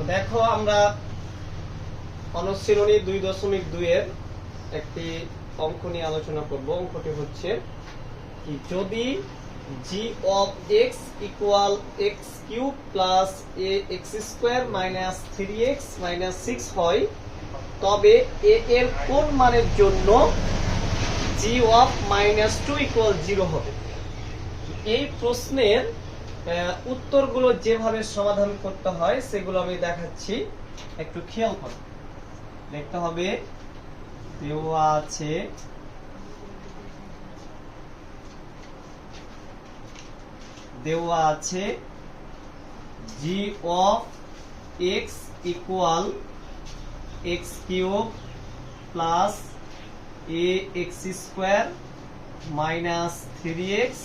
তো দেখো আমরা অনুশীলনী দুই দশমিক দুইয়ের একটি অঙ্ক নিয়ে আলোচনা করব। অঙ্কটি হচ্ছে কি? যদি G of X equal X cube plus A X square minus three X minus six হয়, তবে এ এর কোন মানের জন্য G of minus two equal zero হবে? এই প্রশ্নের উত্তরগুলো যেভাবে সমাধান করতে হয়, সেগুলো আমি দেখাচ্ছি। একটু খেয়াল করো। দেখতে হবে, দেওয়া আছে। দেওয়া আছে G of X equal X cube plus A X square minus three X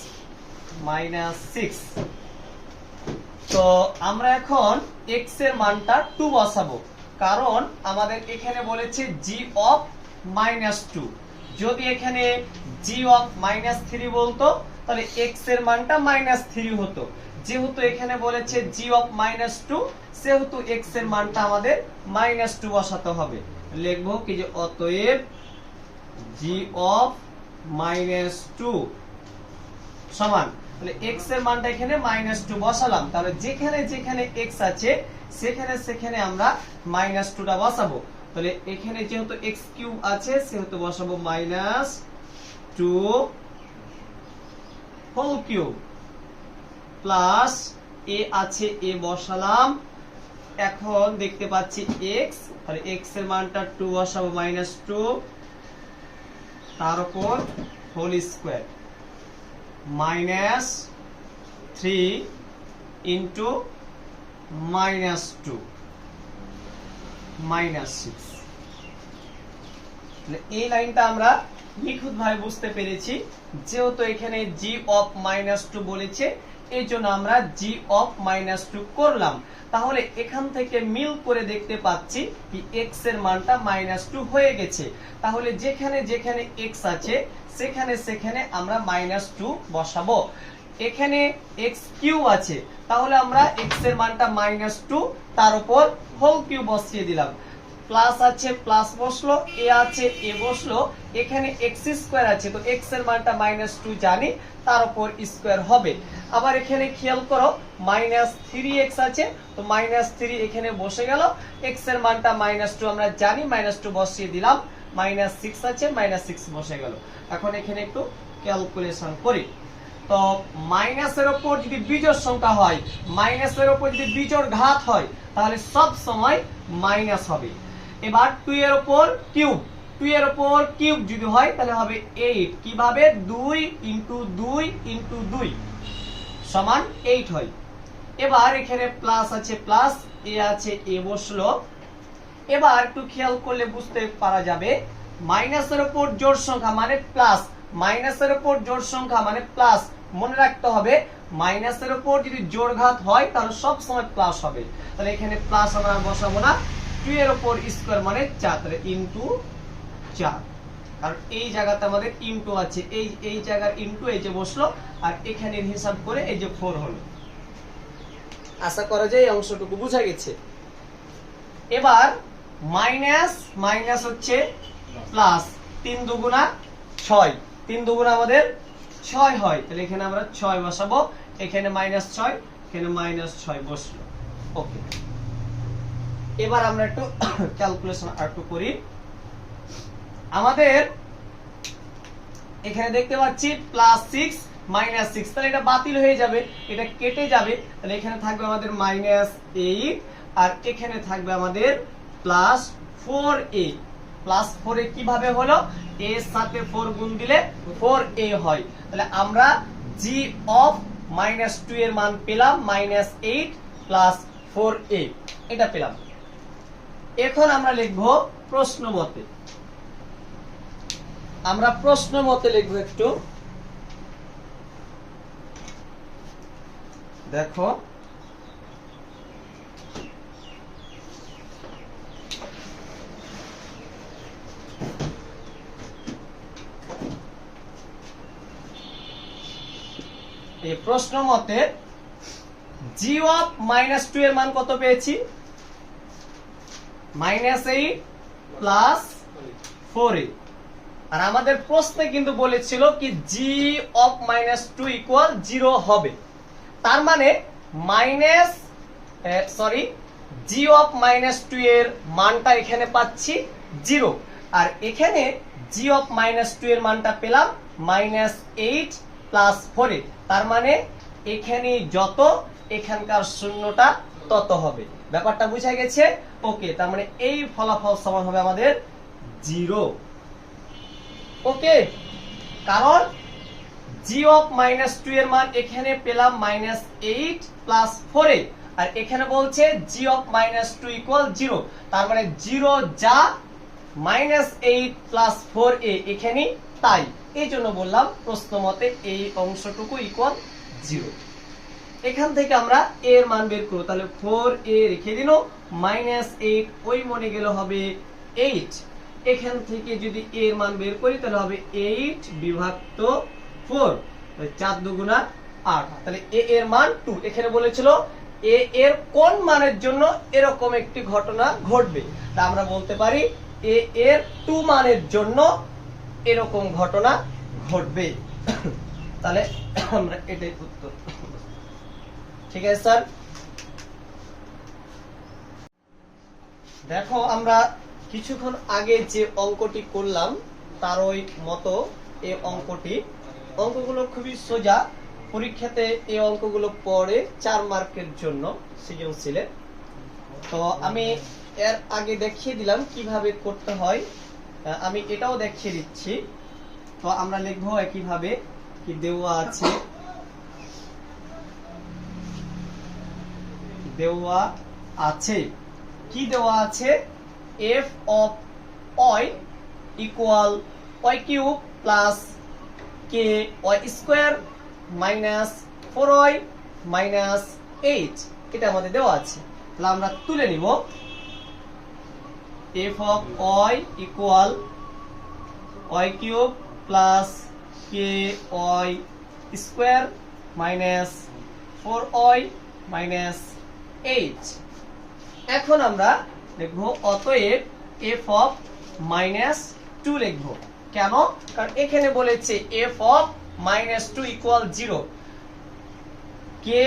minus six তো আমরা এখন এক্সের মানটা টু বসাবো। কারণ আমাদের এখানে বলেছে জি অফ মাইনাস টু যদি এখানে জি অফ মাইনাস থ্রি বলতো, তাহলে এক্সের মানটা মাইনাস থ্রি হতো। যেহেতু এখানে বলেছে জি অফ মাইনাস টু সেহেতু এক্সের মানটা আমাদের মাইনাস টু বসাতে হবে। লিখব কি যে অতএব জি অফ মাইনাস টু সমান। তাহলে x এর মানটা এখানে মাইনাস টু বসালাম। তাহলে যেখানে যেখানে x আছে, সেখানে সেখানে আমরা বসাবো। তাহলে এখানে যেহেতু আছে, সেহেতু বসাবো minus two whole cube plus A আছে এ বসালাম। এখন দেখতে পাচ্ছি x, তাহলে x এর মানটা টু বসাবো মাইনাস টু তার উপর whole square minus three into minus two, minus six. এই লাইনটা আমরা নিখুঁত ভাবে বুঝতে পেরেছি, যেহেতু এখানে জি অফ মাইনাস টু বলেছে, এই জন্য আমরা জি অফ মাইনাস টু করলাম। তাহলে এখান থেকে মিল করে দেখতে পাচ্ছি কি এক্সের মানটা মাইনাস টু হয়ে গেছে। তাহলে যেখানে যেখানে এক্স আছে সেখানে সেখানে আমরা মাইনাস টু বসাবো। এখানে এক্স কিউব আছে, তাহলে আমরা এক্সের মানটা মাইনাস টু তার উপর হোল কিউব বসিয়ে দিলাম। প্লাস আছে প্লাস বসল এ আছে এ বসল, এখানে এক্স স্কোয়ার আছে, তো এক্সের মানটা মাইনাস টু জানি, তার উপর স্কোয়ার হবে। আবার এখানে খেয়াল করো মাইনাস থ্রি এক্স আছে, তো মাইনাস থ্রি এখানে বসে গেল এক্সের মানটা মাইনাস টু আমরা জানি মাইনাস টু বসিয়ে দিলাম। মাইনাস সিক্স আছে, মাইনাস সিক্স বসে গেল। এখন এখানে একটু ক্যালকুলেশন করি। তো মাইনাসের ওপর যদি বিজোড় সংখ্যা হয় মাইনাসের ওপর যদি বিজোড় ঘাত হয়, তাহলে সব সময় মাইনাস হবে। এবার টু এর ওপর কিউব টু এর ওপর কিউব যদি হয়, তাহলে হবে এইট কীভাবে? দুই ইন্টু দুই ইন্টু দুই সমান এইট হয়। এবার এখানে প্লাস আছে প্লাস এ আছে, এ বসল। এবার একটু খেয়াল করলে বুঝতে পারা যাবে। মাইনাসের উপর জোড় সংখ্যা মানে প্লাস মাইনাসের উপর জোড় সংখ্যা মানে প্লাস মনে রাখতে হবে, মাইনাসের উপর যদি জোড় ঘাত হয়, তাহলে সব সময় প্লাস হবে। তাহলে এখানে প্লাস আমরা বসাবো না। টু এর উপর স্কোয়ার মানে চার, তাহলে ইন্টু চার। কারণ এই জায়গাতে আমাদের ইন্টু আছে। এই এই জায়গার ইন্টু এই যে বসল, আর এখানে হিসাব করে এই যে ফোর হলো। আশা করা যায় এই অংশটুকু বোঝা গেছে। এবার মাইনাস মাইনাস হচ্ছে প্লাস তিন দুগুণা ছয়। তিন দুগুণা আমাদের ছয় হয়। তাহলে এখানে আমরা ছয় বসাবো। এখানে মাইনাস ছয়, এখানে মাইনাস ছয় বসল। ওকে এবার আমরা একটু ক্যালকুলেশন একটু করি। আমাদের এখানে দেখতে পাচ্ছি প্লাস সিক্স মাইনাস সিক্স তাহলে এটা বাতিল হয়ে যাবে। এটা কেটে যাবে। তাহলে এখানে থাকবে আমাদের মাইনাস এইট আর এখানে থাকবে আমাদের plus four A plus four A কীভাবে হলো? এর সাথে ফোর গুণ দিলে ফোর এ হয়। তাহলে আমরা জি অফ মাইনাস টু এর মান পেলাম minus eight plus four A এটা পেলাম। এখন আমরা লিখব প্রশ্ন মতে। আমরা প্রশ্ন মতে লিখব একটু। দেখো এই প্রশ্ন মতে জি অফ মাইনাস টু এর মান কত পেয়েছি? Minus eight plus four A. আর আমাদের প্রশ্নে কিন্তু বলেছিল কি G of minus two equal zero হবে। তার মানে minus sorry G of minus two এর মানটা এখানে পাচ্ছি জিরো আর এখানে জি অফ মাইনাস টু এর মানটা পেলাম মাইনাস এইট প্লাস ফোরে তার মানে এখানে যত, এখানকার শূন্যটা তত হবে। ব্যাপারটা বুঝা গেছে? ওকে তার মানে এই ফলাফল সমান হবে আমাদের জিরো ওকে কারণ জি অফ মাইনাস টু এর মান এখানে পেলাম মাইনাস এইট প্লাস ফোরে আর এখানে বলছে G of minus two equal zero তার মানে জিরো যা minus eight plus four A. এখানে তাই। এই জন্য বললাম, প্রশ্ন মতে এই অংশটুকু ইকুয়াল জিরো এখান থেকে আমরা এ এর মান বের করব, তাহলে ফোর এ রেখে দিল মাইনাস এইট ওই মনে গেলে হবে এইট এখান থেকে যদি এ এর মান বের করি, তাহলে হবে এইট বিভক্ত ফোর চার দুগুণা আট। তাহলে এ এর মান টু এখানে বলেছিল এ এর কোন মানের জন্য এরকম একটি ঘটনা ঘটবে? তা আমরা বলতে পারি এ এর টু মানের জন্য এরকম ঘটনা ঘটবে। তাহলে আমরা এটাই উত্তর। ঠিক আছে, স্যার? দেখো, আমরা কিছুক্ষণ আগে যে অঙ্কটি করলাম, তার ওই মতো এই অঙ্কটি। অঙ্কগুলো খুবই সোজা। পরীক্ষাতে এই অঙ্কগুলো পড়ে চার মার্কের জন্য সৃজনশীলে তো আমি এর আগে দেখিয়ে দিলাম কীভাবে করতে হয়। আমি এটাও দেখিয়ে দিচ্ছি। তো আমরা লিখব একইভাবে কি দেওয়া আছে। দেওয়া আছে। কি দেওয়া আছে? F of Y equal Y cube plus K Y square minus four Y minus eight এটা আমাদের দেওয়া আছে। তাহলে আমরা তুলে নিব। F of Y equal Y cube plus K Y square minus four Y minus eight এখন আমরা লিখব অতএব এফ অফ মাইনাস টু লিখব। কেন? কারণ এখানে বলেছে F of minus two equal zero K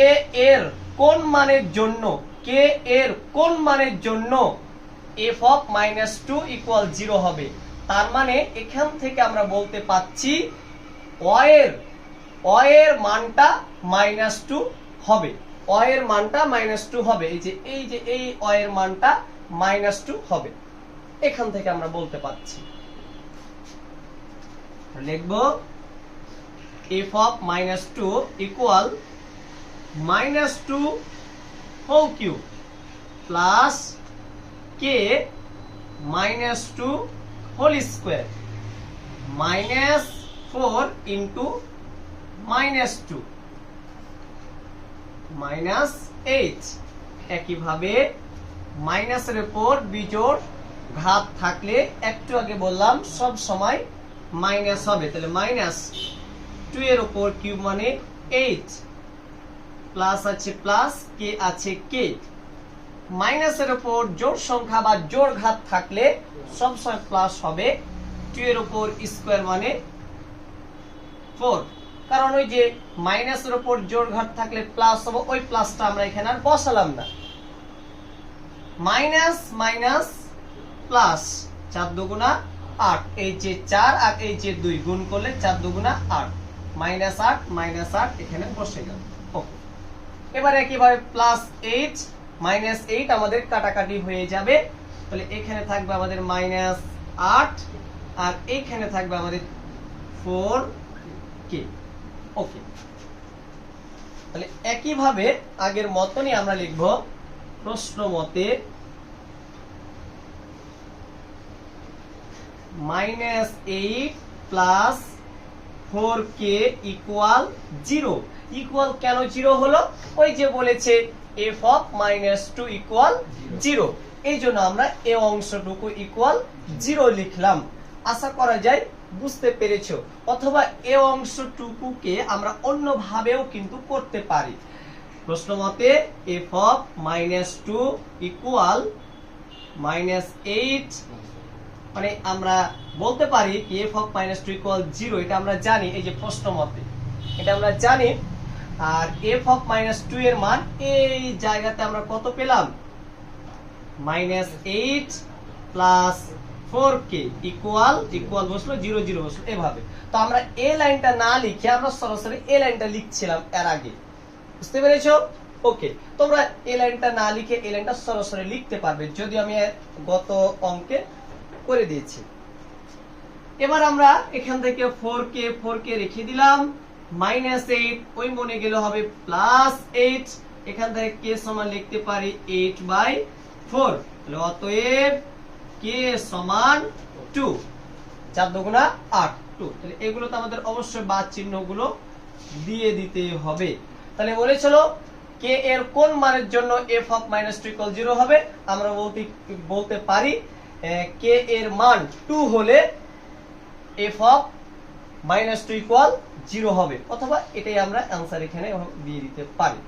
এর কোন মানের জন্য কে এর কোন মানের জন্য F of minus two equal zero হবে। তার মানে এখান থেকে আমরা বলতে পাচ্ছি ওয়ের ওয়ের মানটা মাইনাস টু হবে। ওয়ের মানটা মাইনাস টু হবে। এই যে এই যে, এই ওয়ের মানটা মাইনাস টু হবে। এখান থেকে আমরা বলতে পাচ্ছি। লিখব F of minus two equal minus two whole plus K minus two whole square minus four into minus two minus eight একইভাবে মাইনাসের উপর বিজোড় ঘাত থাকলে একটু আগে বললাম সব সময় মাইনাস হবে। তাহলে মাইনাস টু এর উপর কিউব মানে এইট প্লাস আছে প্লাস কে আছে কে মাইনাসের উপর জোড় সংখ্যা বা জোড় ঘাত থাকলে সবসময় প্লাস হবে টু এর উপর স্কোয়ার মানে ফোর কারণ ওই যে মাইনাসের উপর জোড় ঘাত থাকলে প্লাস হবে, ওই প্লাসটা আমরা এখানে আর বসালাম না। মাইনাস মাইনাস প্লাস চার দুগুণা আট। এই যে চার আর এই যে দুই গুণ করলে চার দুগুণা আট। মাইনাস আট মাইনাস আট, এখানে বসে গেল। ওকে। এবারে একইভাবে প্লাস এইট মাইনাস এইট আমাদের কাটাকাটি হয়ে যাবে। তাহলে এখানে থাকবে আমাদের মাইনাস আট, আর এইখানে থাকবে আমাদের ফোর কে। ওকে। তাহলে একইভাবে আগের মতনই আমরা লিখব প্রশ্ন মতে minus eight plus four K equal zero. Equal কেন জিরো হলো? ওই যে বলেছে F of minus two equal zero এই জন্য আমরা এ অংশটুকু ইকুয়াল জিরো লিখলাম। আশা করা যায় বুঝতে পেরেছ। অথবা এ অংশটুকুকে আমরা অন্যভাবেও কিন্তু করতে পারি। প্রশ্ন মতে F of minus two equal minus eight মানে আমরা বলতে পারি F of minus two equal zero এটা আমরা জানি। এই যে প্রশ্ন মতে এটা আমরা জানি আর এফ অফ মাইনাস টু এর মান, এই জায়গাতে আমরা কত পেলাম? Minus eight plus four K equal equal বসল জিরো জিরো বসল, এভাবে। তো আমরা এ লাইনটা না লিখে আমরা সরাসরি এ লাইনটা লিখছিলাম এর আগে। বুঝতে পেরেছ? ওকে তোমরা এ লাইনটা না লিখে এ লাইনটা সরাসরি লিখতে পারবে, যদি আমি গত অঙ্কে করে দিয়েছি। এবার আমরা এখান থেকে ফোর কে ফোর কে রেখে দিলাম। মাইনাস এইট, ওই মনে গেলে হবে প্লাস এইট এখান থেকে কে সমান লিখতে পারি এইট বাই ফোর অতএব কে সমান টু চার দুগুণা আট টু তাহলে এগুলো তো আমাদের অবশ্যই বাদ চিহ্নগুলো দিয়ে দিতে হবে। তাহলে বলেছিল কে এর কোন মানের জন্য F of minus two equal zero হবে? আমরা বলতে বলতে পারি কে এর মান টু হলে F of minus two equal zero হবে। অথবা এটাই আমরা অ্যান্সার এখানে দিয়ে দিতে পারি।